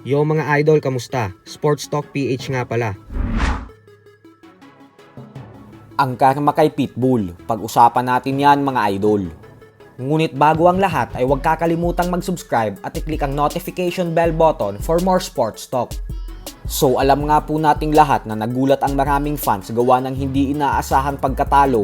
Yo mga idol, kamusta? Sports Talk PH nga pala. Ang karma kay Pitbull. Pag-usapan natin yan mga idol. Ngunit bago ang lahat ay huwag kakalimutang mag-subscribe at i-click ang notification bell button for more sports talk. So alam nga po nating lahat na nagulat ang maraming fans gawa ng hindi inaasahang pagkatalo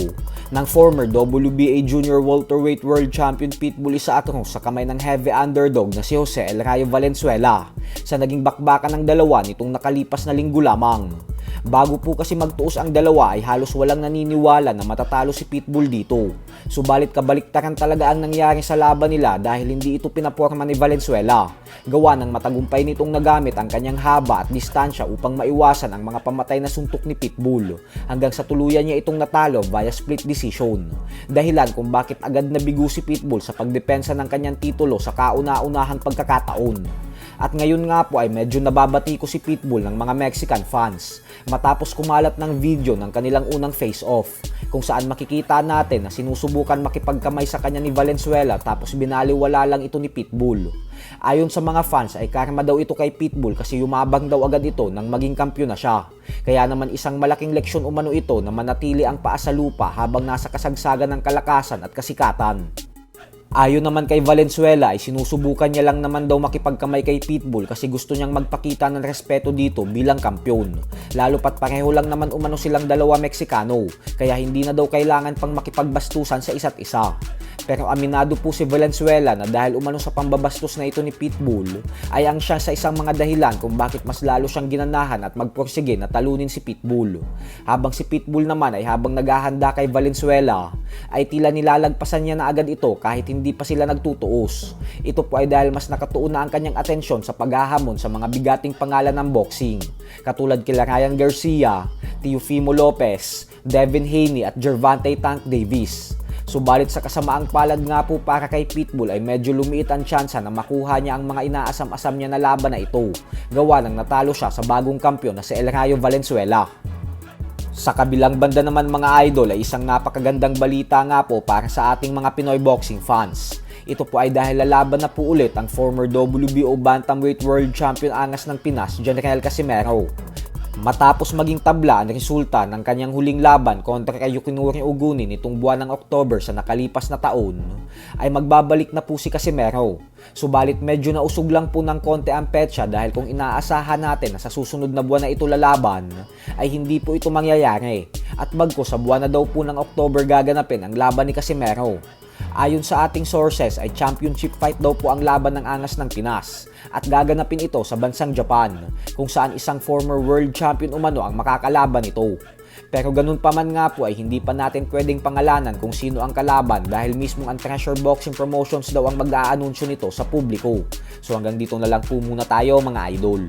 ng former WBA Junior Welterweight World Champion Pitbull Isatro sa kamay ng heavy underdog na si Jose El Rayo Valenzuela sa naging bakbakan ng dalawa nitong nakalipas na linggo lamang. Bago po kasi magtuos ang dalawa ay halos walang naniniwala na matatalo si Pitbull dito. Subalit kabaliktaran talaga ang nangyari sa laban nila dahil hindi ito pinaporma ni Valenzuela. Gawa ng matagumpay nitong nagamit ang kanyang haba at distansya upang maiwasan ang mga pamatay na suntok ni Pitbull hanggang sa tuluyan niya itong natalo via split decision. Dahilan kung bakit agad nabigo si Pitbull sa pagdepensa ng kanyang titulo sa kauna-unahang pagkakataon. At ngayon nga po ay medyo nababati ko si Pitbull ng mga Mexican fans matapos kumalat ng video ng kanilang unang face-off kung saan makikita natin na sinusubukan makipagkamay sa kanya ni Valenzuela tapos binaliwala lang ito ni Pitbull. Ayon sa mga fans ay karma daw ito kay Pitbull kasi yumabang daw agad ito nang maging kampyon na siya. Kaya naman isang malaking leksyon umano ito na manatili ang paa sa lupa habang nasa kasagsagan ng kalakasan at kasikatan. Ayon naman kay Valenzuela ay sinusubukan niya lang naman daw makipagkamay kay Pitbull kasi gusto niyang magpakita ng respeto dito bilang kampyon. Lalo pat pareho lang naman umano silang dalawa Meksikano kaya hindi na daw kailangan pang makipagbastusan sa isa't isa. Pero aminado po si Valenzuela na dahil umano sa pambabastos na ito ni Pitbull ay ang siya sa isang mga dahilan kung bakit mas lalo siyang ginanahan at magporsige na talunin si Pitbull. Habang si Pitbull naman ay habang naghahanda kay Valenzuela ay tila nilalagpasan niya na agad ito kahit hindi pa sila nagtutuos. Ito po ay dahil mas nakatuon na ang kanyang atensyon sa paghahamon sa mga bigating pangalan ng boxing katulad kila Ryan Garcia, Teofimo Lopez, Devin Haney at Gervonta Tank Davis. Subalit sa kasamaang palad nga po para kay Pitbull ay medyo lumiit ang tsansa na makuha niya ang mga inaasam-asam niya na laban na ito. Gawa ng natalo siya sa bagong kampyon na si El Rayo Valenzuela. Sa kabilang banda naman mga idol ay isang napakagandang balita nga po para sa ating mga Pinoy boxing fans. Ito po ay dahil lalaban na po ulit ang former WBO Bantamweight World Champion angas ng Pinas, General Casimero. Matapos maging tabla ang resulta ng kanyang huling laban kontra kay Yukinori Oguni nitong buwan ng October sa nakalipas na taon, ay magbabalik na po si Casimero. Subalit medyo nausog lang po ng konti ang petsa dahil kung inaasahan natin na sa susunod na buwan na ito lalaban, ay hindi po ito mangyayari. At bagko sa buwan na daw po ng October gaganapin ang laban ni Casimero. Ayon sa ating sources ay championship fight daw po ang laban ng angas ng Pinas at gaganapin ito sa bansang Japan kung saan isang former world champion umano ang makakalaban nito. Pero ganun pa man nga po ay hindi pa natin pwedeng pangalanan kung sino ang kalaban dahil mismo ang Treasure Boxing Promotions daw ang mag-aanunsyo nito sa publiko. So hanggang dito na lang po muna tayo mga idol.